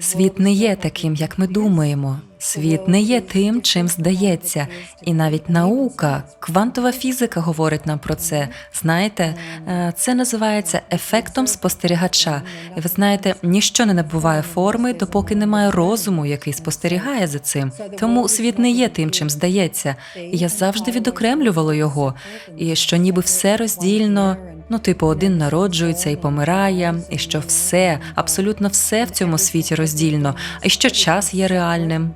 Світ не є таким, як ми думаємо. Світ не є тим, чим здається, і навіть наука, квантова фізика говорить нам про це. Знаєте, е, це називається ефектом спостерігача. І ви знаєте, ніщо не набуває форми, допоки немає розуму, який спостерігає за цим. Тому світ не є тим, чим здається. І я завжди відокремлювала його, і що ніби все роздільно. Ну, типу, один народжується і помирає, і що все, абсолютно все в цьому світі роздільно, і що час є реальним.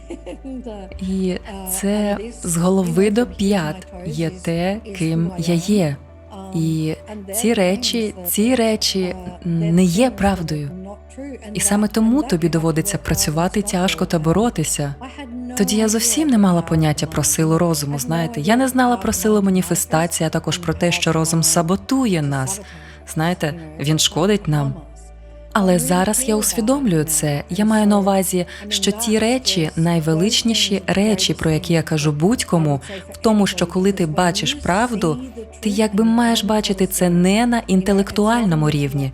І це з голови до п'ят є те, ким я є. І ці речі, ці речі не є правдою. І саме тому тобі доводиться працювати тяжко та боротися. Тоді я зовсім не мала поняття про силу розуму. Знаєте, я не знала про силу маніфестації, а також про те, що розум саботує нас. Знаєте, він шкодить нам. Але зараз я усвідомлюю це. Я маю на увазі, що ті речі, найвеличніші речі, про які я кажу будь-кому, в тому, що коли ти бачиш правду, ти якби маєш бачити це не на інтелектуальному рівні.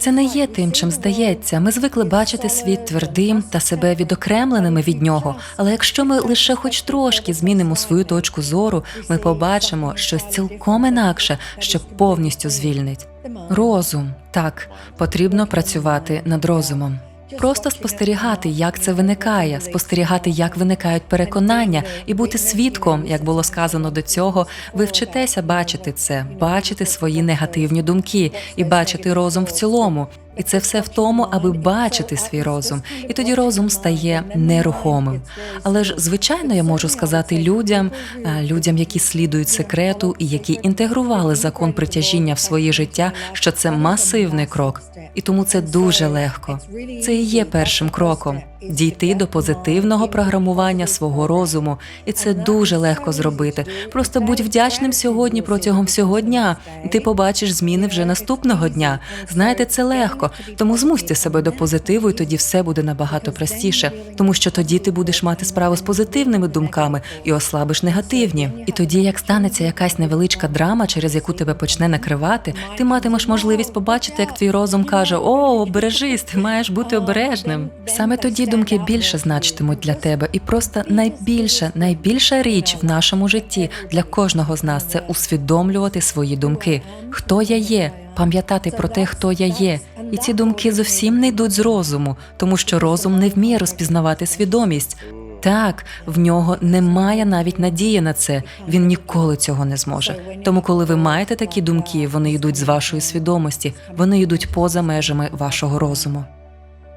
Це не є тим, чим здається. Ми звикли бачити світ твердим та себе відокремленими від нього. Але якщо ми лише хоч трошки змінимо свою точку зору, ми побачимо щось цілком інакше, що повністю звільнить. Розум так потрібно працювати над розумом. Просто спостерігати, як це виникає, спостерігати, як виникають переконання, і бути свідком, як було сказано до цього. Ви вчитеся бачити це, бачити свої негативні думки і бачити розум в цілому. І це все в тому, аби бачити свій розум, і тоді розум стає нерухомим. Але ж звичайно, я можу сказати людям, е, людям, які слідують секрету і які інтегрували закон притяжіння в своє життя, що це масивний крок, і тому це дуже легко. Це і є першим кроком дійти до позитивного програмування свого розуму, і це дуже легко зробити. Просто будь вдячним сьогодні протягом всього дня, і ти побачиш зміни вже наступного дня. Знаєте, це легко, тому змусьте себе до позитиву, і тоді все буде набагато простіше, тому що тоді ти будеш мати справу з позитивними думками і ослабиш негативні. І тоді, як станеться якась невеличка драма, через яку тебе почне накривати, ти матимеш можливість побачити, як твій розум каже: О, обережись, ти маєш бути обережним. Саме тоді думки більше значитимуть для тебе, і просто найбільша, найбільша річ в нашому житті для кожного з нас це усвідомлювати свої думки. Хто я є, пам'ятати про те, хто я є. І ці думки зовсім не йдуть з розуму, тому що розум не вміє розпізнавати свідомість. Так, в нього немає навіть надії на це. Він ніколи цього не зможе. Тому, коли ви маєте такі думки, вони йдуть з вашої свідомості, вони йдуть поза межами вашого розуму.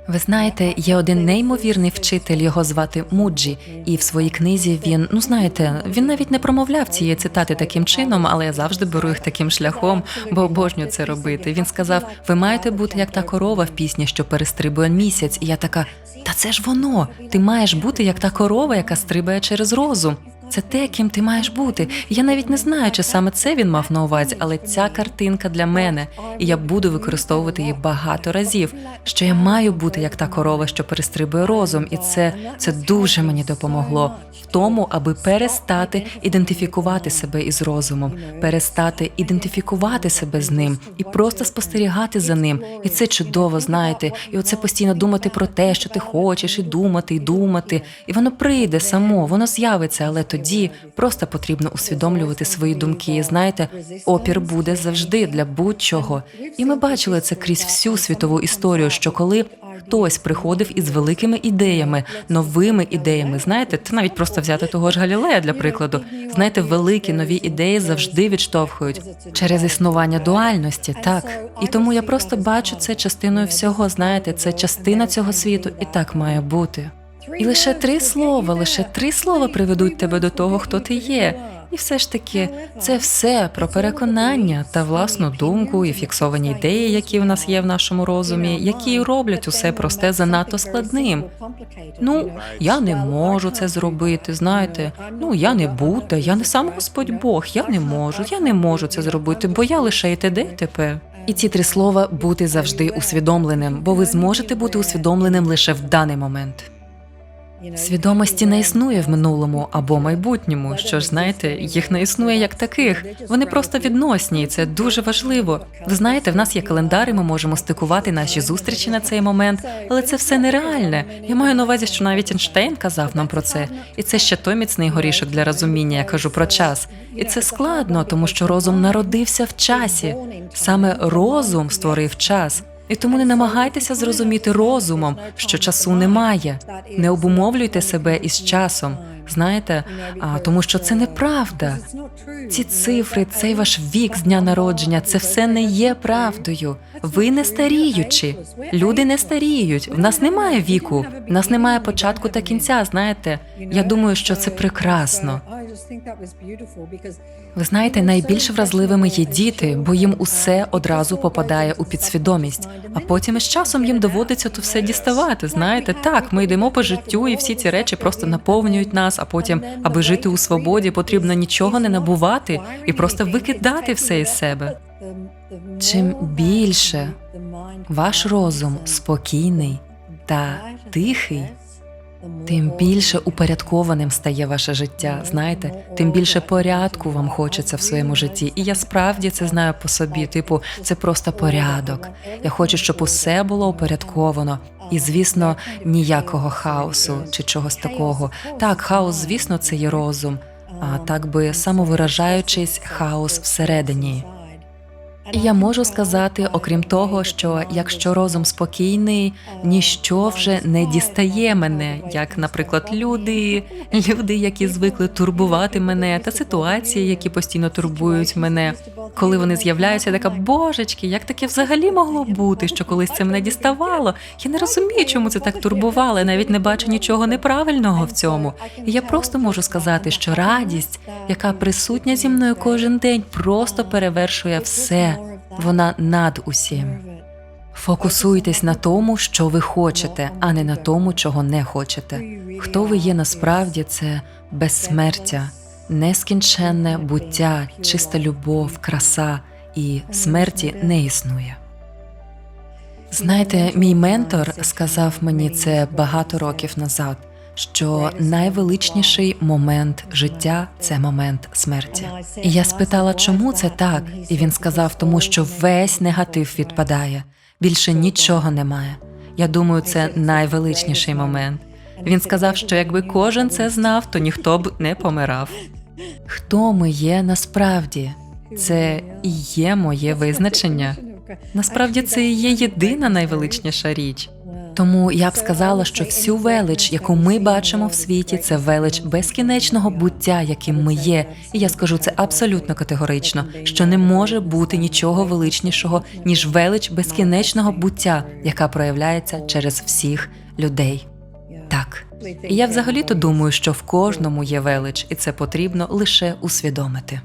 Ви знаєте, є один неймовірний вчитель, його звати Муджі, і в своїй книзі він, ну знаєте, він навіть не промовляв цієї цитати таким чином, але я завжди беру їх таким шляхом, бо обожнюю це робити. Він сказав: Ви маєте бути як та корова в пісні, що перестрибує місяць. І я така, та це ж воно. Ти маєш бути як та корова, яка стрибає через розум. Це те, ким ти маєш бути. Я навіть не знаю, чи саме це він мав на увазі, але ця картинка для мене, і я буду використовувати її багато разів. Що я маю бути як та корова, що перестрибує розум, і це, це дуже мені допомогло в тому, аби перестати ідентифікувати себе із розумом, перестати ідентифікувати себе з ним і просто спостерігати за ним. І це чудово, знаєте, і оце постійно думати про те, що ти хочеш, і думати, і думати, і воно прийде само, воно з'явиться, але тоді просто потрібно усвідомлювати свої думки. Знаєте, опір буде завжди для будь-чого. І ми бачили це крізь всю світову історію. Що коли хтось приходив із великими ідеями, новими ідеями, знаєте, це навіть просто взяти того ж Галілея для прикладу. Знаєте, великі нові ідеї завжди відштовхують через існування дуальності, так і тому я просто бачу це частиною всього. Знаєте, це частина цього світу, і так має бути. І лише три слова, лише три слова приведуть тебе до того, хто ти є. І все ж таки, це все про переконання та власну думку і фіксовані ідеї, які в нас є в нашому розумі, які роблять усе просте занадто складним. Ну, я не можу це зробити. Знаєте, ну я не Будда, я не сам Господь Бог, я не можу, я не можу це зробити, бо я лише і т.д. і т.п. І ці три слова бути завжди усвідомленим, бо ви зможете бути усвідомленим лише в даний момент. Свідомості не існує в минулому або майбутньому. Що ж знаєте, їх не існує як таких. Вони просто відносні, і це дуже важливо. Ви знаєте, в нас є календар, ми можемо стикувати наші зустрічі на цей момент, але це все нереальне. Я маю на увазі, що навіть Ейнштейн казав нам про це, і це ще той міцний горішок для розуміння. Я кажу про час. І це складно, тому що розум народився в часі. Саме розум створив час. І тому не намагайтеся зрозуміти розумом, що часу немає. Не обумовлюйте себе із часом. Знаєте, а тому що це неправда. Ці цифри, цей ваш вік з дня народження, це все не є правдою. Ви не старіючі. Люди не старіють. В нас немає віку, в нас немає початку та кінця. Знаєте, я думаю, що це прекрасно. Ви знаєте, найбільш вразливими є діти, бо їм усе одразу попадає у підсвідомість, а потім із часом їм доводиться то все діставати. Знаєте, так, ми йдемо по життю, і всі ці речі просто наповнюють нас. А потім, аби жити у свободі, потрібно нічого не набувати і просто викидати все із себе. Чим більше ваш розум спокійний та тихий, тим більше упорядкованим стає ваше життя. Знаєте, тим більше порядку вам хочеться в своєму житті. І я справді це знаю по собі. Типу, це просто порядок. Я хочу, щоб усе було упорядковано. І, звісно, ніякого хаосу чи чогось такого. Так, хаос, звісно, це є розум, а так би самовиражаючись, хаос всередині. Я можу сказати, окрім того, що якщо розум спокійний, ніщо вже не дістає мене, як, наприклад, люди, люди, які звикли турбувати мене, та ситуації, які постійно турбують мене. Коли вони з'являються, така божечки, як таке взагалі могло бути, що колись це мене діставало? Я не розумію, чому це так турбувало, навіть не бачу нічого неправильного в цьому. І я просто можу сказати, що радість, яка присутня зі мною кожен день, просто перевершує все. Вона над усім. Фокусуйтесь на тому, що ви хочете, а не на тому, чого не хочете. Хто ви є насправді, це безсмертя, нескінченне буття, чиста любов, краса і смерті не існує. Знаєте, мій ментор сказав мені це багато років назад. Що найвеличніший момент життя це момент смерті. І я спитала, чому це так, і він сказав, тому що весь негатив відпадає, більше нічого немає. Я думаю, це найвеличніший момент. Він сказав, що якби кожен це знав, то ніхто б не помирав. Хто ми є насправді? Це і є моє визначення. Насправді це і є єдина найвеличніша річ. Тому я б сказала, що всю велич, яку ми бачимо в світі, це велич безкінечного буття, яким ми є. І я скажу це абсолютно категорично, що не може бути нічого величнішого ніж велич безкінечного буття, яка проявляється через всіх людей. Так, і я взагалі то думаю, що в кожному є велич, і це потрібно лише усвідомити.